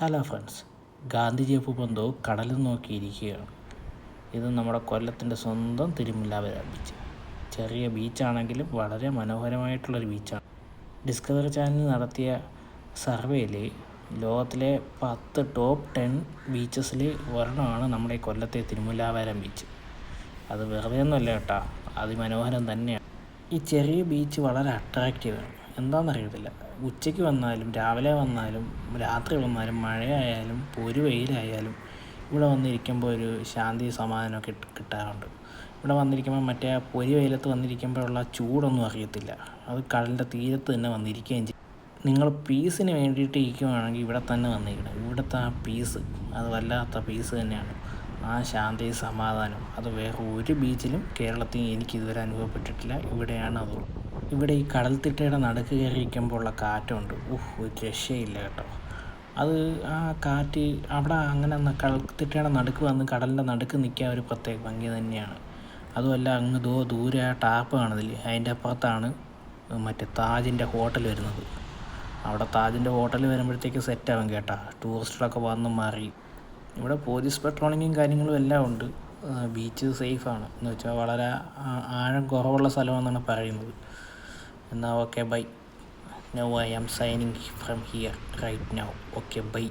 Hello friends ഗാന്ധിജിയപ്പ് ബന്ധു കടലിൽ നോക്കിയിരിക്കുകയാണ്. ഇത് നമ്മുടെ കൊല്ലത്തിന്റെ സ്വന്തം തിരുമില്ലാവര ബീച്ച്. ചെറിയ ബീച്ചാണെങ്കിലും വളരെ മനോഹരമായിട്ടുള്ളൊരു ബീച്ചാണ്. ഡിസ്കവറി ചാനൽ നടത്തിയ സർവേയിൽ ലോകത്തിലെ പത്ത് ടോപ്പ് ടെൻ ബീച്ചസിൽ ഒരെണ്ണമാണ് നമ്മുടെ കൊല്ലത്തെ തിരുമുല്ലാവാരം ബീച്ച്. അത് വെറുതെ ഒന്നുമല്ല കേട്ടോ അതിമനോഹരം തന്നെയാണ്. ഈ ചെറിയ ബീച്ച് വളരെ അട്രാക്റ്റീവാണ്. എന്താണെന്നറിയത്തില്ല ഉച്ചയ്ക്ക് വന്നാലും രാവിലെ വന്നാലും രാത്രി വന്നാലും മഴയായാലും ഒരു വെയിലായാലും ഇവിടെ വന്നിരിക്കുമ്പോൾ ഒരു ശാന്തി സമാധാനമൊക്കെ കിട്ടാറുണ്ട്. ഇവിടെ വന്നിരിക്കുമ്പോൾ മറ്റേ പൊരി വെയിലത്ത് വന്നിരിക്കുമ്പോഴുള്ള ചൂടൊന്നും അറിയത്തില്ല. അത് കടലിന്റെ തീരത്ത് തന്നെ വന്നിരിക്കുകയും ചെയ്യും. നിങ്ങൾ പീസിന് വേണ്ടിയിട്ട് ഇരിക്കുവാണെങ്കിൽ ഇവിടെ തന്നെ വന്നിരിക്കണം. ഇവിടുത്തെ ആ പീസ് അത് വല്ലാത്ത പീസ് തന്നെയാണ്. ആ ശാന്തി സമാധാനം. അത് വേറെ ഒരു ബീച്ചിലും കേരളത്തിൽ എനിക്ക് ഇതുവരെ അനുഭവപ്പെട്ടിട്ടില്ല. ഇവിടെയാണ് അത്. ഇവിടെ ഈ കടൽത്തിട്ടയുടെ നടുക്ക് കയറിയിരിക്കുമ്പോൾ ഉള്ള കാറ്റുണ്ട്. ഉഹ് ഒരു രക്ഷയില്ല കേട്ടോ. അത് ആ കാറ്റ് അവിടെ അങ്ങനെ കടൽത്തിട്ടയുടെ നടുക്ക് വന്ന് കടലിന്റെ നടുക്ക് നിൽക്കാൻ ഒരു പ്രത്യേക ഭംഗി തന്നെയാണ്. അതുമല്ല അങ്ങ് ദോ ദൂരെ ആ ടാപ്പ് കാണുന്നില്ലേ? അതിന്റെ അപ്പുറത്താണ് മറ്റേ താജിന്റെ ഹോട്ടൽ വരുന്നത്. അവിടെ താജിന്റെ ഹോട്ടൽ വരുമ്പോഴത്തേക്ക് സെറ്റാവും കേട്ടാ. ടൂറിസ്റ്റുകളൊക്കെ വന്ന് മാറി. ഇവിടെ പോലീസ് പെട്രോളിങ്ങും കാര്യങ്ങളും എല്ലാം ഉണ്ട്. ബീച്ച് സേഫാണ്. എന്ന് വെച്ചാൽ വളരെ ആഴം കുറവുള്ള സ്ഥലമാണെന്നാണ് പറയുന്നത്. എന്നാൽ okay bye now I am signing from here right now okay bye